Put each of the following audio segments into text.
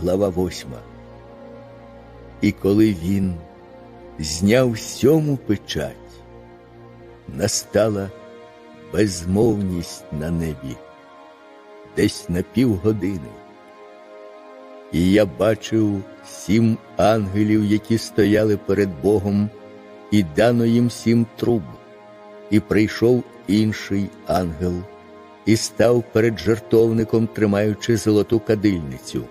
глава 8. І коли він зняв сьому печать, настала безмовність на небі, десь на півгодини. І я бачив сім ангелів, які стояли перед Богом, і дано їм сім труб, і прийшов інший ангел, і став перед жертовником, тримаючи золоту кадильницю,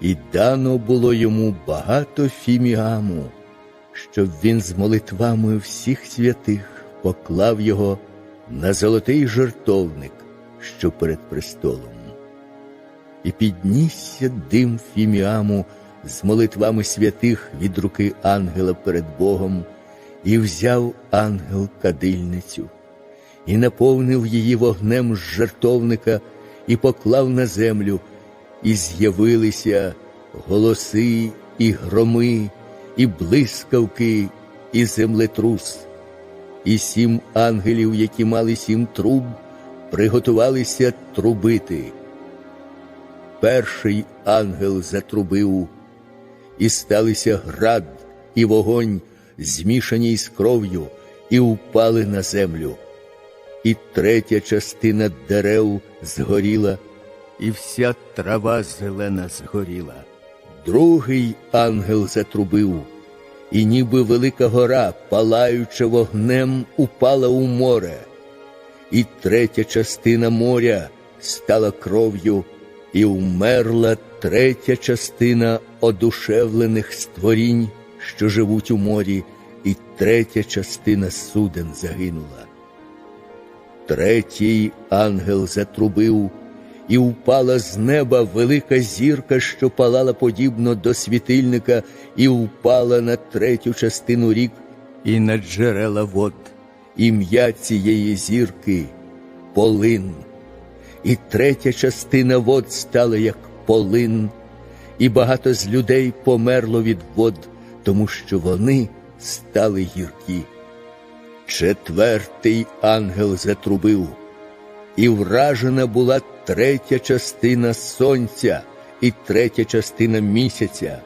і дано було йому багато фіміаму, щоб він з молитвами всіх святих поклав його на золотий жертовник, що перед престолом. І піднісся дим фіміаму з молитвами святих від руки ангела перед Богом, і взяв ангел кадильницю, і наповнив її вогнем з жертовника, і поклав на землю, і з'явилися голоси, і громи, і блискавки, і землетрус. І сім ангелів, які мали сім труб, приготувалися трубити. Перший ангел затрубив, і сталися град і вогонь, змішані з кров'ю, і упали на землю. І третя частина дерев згоріла, і вся трава зелена згоріла. Другий ангел затрубив, і ніби велика гора, палаюча вогнем, упала у море, і третя частина моря стала кров'ю, і вмерла третя частина одушевлених створінь, що живуть у морі, і третя частина суден загинула. Третій ангел затрубив, і впала з неба велика зірка, що палала подібно до світильника, і впала на третю частину рік і на джерела вод. Ім'я цієї зірки полин. І третя частина вод стала як полин, і багато з людей померло від вод, тому що вони стали гіркі. Четвертий ангел затрубив, і вражена була третя частина сонця, і третя частина місяця,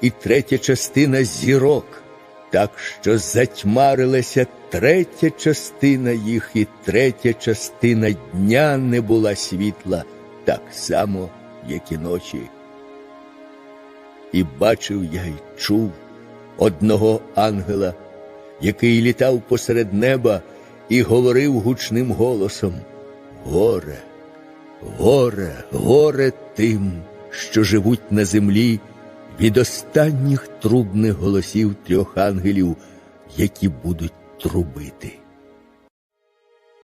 і третя частина зірок, так що затьмарилася третя частина їх, і третя частина дня не була світла, так само, як і ночі. І бачив я й чув одного ангела, який літав посеред неба і говорив гучним голосом: Горе, горе, горе тим, що живуть на землі від останніх трубних голосів трьох ангелів, які будуть трубити.